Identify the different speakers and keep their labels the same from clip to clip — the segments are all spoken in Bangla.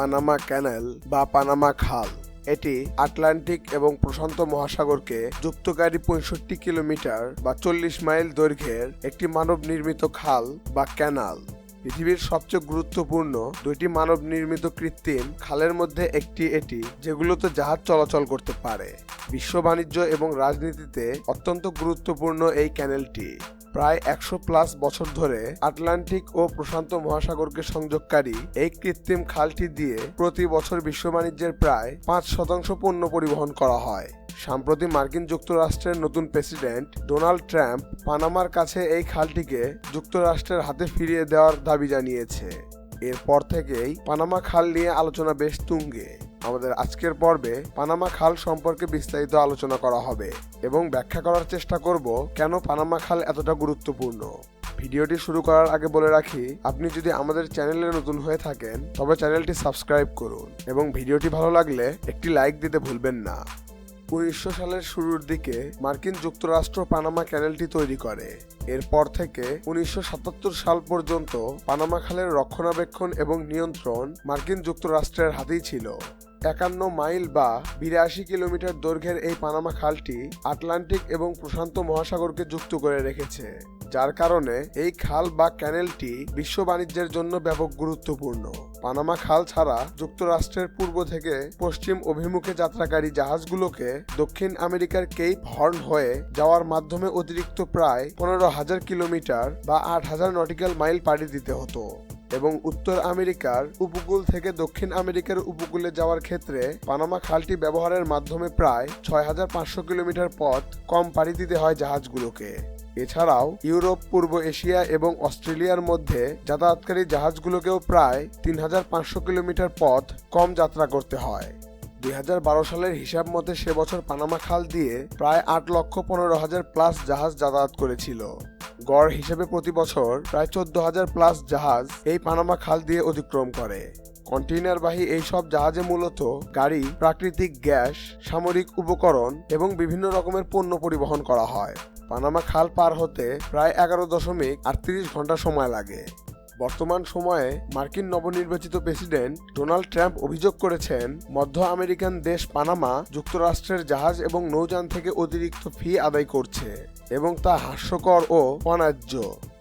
Speaker 1: পানামা ক্যানেল বা পানামা খাল। এটি আটলান্টিক এবং প্রশান্ত মহাসাগরকে যুক্তকারী পঁয়ষট্টি কিলোমিটার বা চল্লিশ মাইল দৈর্ঘ্যের একটি মানব নির্মিত খাল বা ক্যানাল। পৃথিবীর সবচেয়ে গুরুত্বপূর্ণ দুইটি মানব নির্মিত কৃত্রিম খালের মধ্যে একটি এটি, যেগুলোতে জাহাজ চলাচল করতে পারে। বিশ্ব বাণিজ্য এবং রাজনীতিতে অত্যন্ত গুরুত্বপূর্ণ এই ক্যানেলটি। প্রায় একশো প্লাস বছর ধরে আটলান্টিক ও প্রশান্ত মহাসাগরকে সংযোগকারী এই কৃত্রিম খালটি দিয়ে প্রতি বছর বিশ্ব বাণিজ্যের প্রায় পাঁচ শতাংশ পণ্য পরিবহন করা হয়। সম্প্রতি মার্কিন যুক্তরাষ্ট্রের নতুন প্রেসিডেন্ট ডোনাল্ড ট্রাম্প পানামার কাছে এই খালটিকে যুক্তরাষ্ট্রের হাতে ফিরিয়ে দেওয়ার দাবি জানিয়েছে। এরপর থেকেই পানামা খাল নিয়ে আলোচনা বেশ তুঙ্গে। আমাদের আজকের পর্বে পানামা খাল সম্পর্কে বিস্তারিত আলোচনা করা হবে এবং ব্যাখ্যা করার চেষ্টা করব কেন পানামা খাল এতটা গুরুত্বপূর্ণ। ভিডিওটি শুরু করার আগে বলে রাখি, আপনি যদি আমাদের চ্যানেলে নতুন হয়ে থাকেন, তবে চ্যানেলটি সাবস্ক্রাইব করুন এবং ভিডিওটি ভালো লাগলে একটি লাইক দিতে ভুলবেন না। উনিশশো সালের শুরুর দিকে মার্কিন যুক্তরাষ্ট্র পানামা ক্যানেলটি তৈরি করে। এরপর থেকে উনিশশো সাতাত্তর সাল পর্যন্ত পানামা খালের রক্ষণাবেক্ষণ এবং নিয়ন্ত্রণ মার্কিন যুক্তরাষ্ট্রের হাতেই ছিল। একান্ন মাইল বা বিরাশি কিলোমিটার দৈর্ঘ্যের এই পানামা খালটি আটলান্টিক এবং প্রশান্ত মহাসাগরকে যুক্ত করে রেখেছে, যার কারণে এই খাল বা ক্যানেলটি বিশ্ব বাণিজ্যের জন্য ব্যাপক গুরুত্বপূর্ণ। পানামা খাল ছাড়া যুক্তরাষ্ট্রের পূর্ব থেকে পশ্চিম অভিমুখে যাত্রাকারী জাহাজগুলোকে দক্ষিণ আমেরিকার কেপ হর্ন হয়ে যাওয়ার মাধ্যমে অতিরিক্ত প্রায় পনেরো হাজার কিলোমিটার বা আট হাজার নটিক্যাল মাইল পাড়ি দিতে হতো। এবং উত্তর আমেরিকার উপকূল থেকে দক্ষিণ আমেরিকার উপকূলে যাওয়ার ক্ষেত্রে পানামা খালটি ব্যবহারের মাধ্যমে প্রায় ছয় হাজার পাঁচশো কিলোমিটার পথ কম পাড়ি দিতে হয় জাহাজগুলোকে। এছাড়াও, ইউরোপ, পূর্ব এশিয়া এবং অস্ট্রেলিয়ার মধ্যে যাতায়াতকারী জাহাজগুলোকেও প্রায় তিন হাজার পাঁচশো কিলোমিটার পথ কম যাত্রা করতে হয়। দু হাজার বারো সালের হিসাব মতে সে বছর পানামা খাল দিয়ে প্রায় আট লক্ষ পনেরো হাজার প্লাস জাহাজ যাতায়াত করেছিল। গড় হিসেবে প্রতি বছর প্রায় চোদ্দ হাজার প্লাস জাহাজ এই পানামা খাল দিয়ে অতিক্রম করে। কন্টেইনারবাহী এই সব জাহাজে মূলত গাড়ি, প্রাকৃতিক গ্যাস, সামরিক উপকরণ এবং বিভিন্ন রকমের পণ্য পরিবহন করা হয়। পানামা খাল পার হতে প্রায় এগারো দশমিক আটত্রিশ ঘণ্টা সময় লাগে। বর্তমান সময়ে মার্কিন নবনির্বাচিত প্রেসিডেন্ট ডোনাল্ড ট্রাম্প অভিযোগ করেছেন, মধ্য আমেরিকান দেশ পানামা যুক্তরাষ্ট্রের জাহাজ এবং নৌযান থেকে অতিরিক্ত ফি আদায় করছে এবং তা হাস্যকর ও অন্যায্য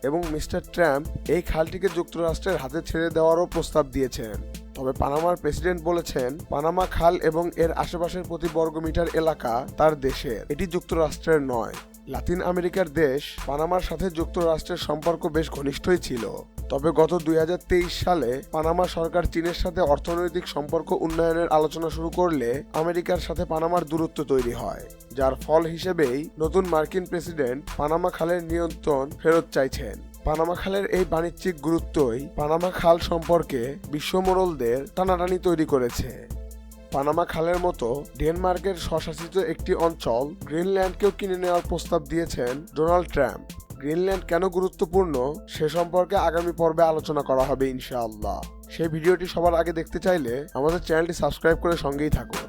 Speaker 1: এবং মিস্টার ট্রাম্প এই খালটিকে যুক্তরাষ্ট্রের হাতে ছেড়ে দেওয়ারও প্রস্তাব দিয়েছেন। তবে পানামার প্রেসিডেন্ট বলেছেন, পানামা খাল এবং এর আশেপাশের প্রতি বর্গমিটার এলাকা তার দেশের। এটি যুক্তরাষ্ট্রের নয়। লাতিন আমেরিকার দেশ পানামার সাথে যুক্তরাষ্ট্রের সম্পর্ক বেশ ঘনিষ্ঠই ছিল। তবে গত দুই হাজার তেইশ সালে পানামা সরকার চীনের সাথে অর্থনৈতিক সম্পর্ক উন্নয়নের আলোচনা শুরু করলে আমেরিকার সাথে পানামার দূরত্ব তৈরি হয়, যার ফল হিসেবেই নতুন মার্কিন প্রেসিডেন্ট পানামা খালের নিয়ন্ত্রণ ফেরত চাইছেন। পানামা খালের এই বাণিজ্যিক গুরুত্বই পানামা খাল সম্পর্কে বিশ্বমোড়লদের টানাটানি তৈরি করেছে। পানামা খালের মতো ডেনমার্কের স্বশাসিত একটি অঞ্চল গ্রিনল্যান্ডকেও কিনে নেওয়ার প্রস্তাব দিয়েছেন ডোনাল্ড ট্রাম্প। গ্রিনল্যান্ড কেন গুরুত্বপূর্ণ সে সম্পর্কে আগামী পর্বে আলোচনা করা হবে ইনশাআল্লাহ। সেই ভিডিওটি সবার আগে দেখতে চাইলে আমাদের চ্যানেলটি সাবস্ক্রাইব করে সঙ্গেই থাকুন।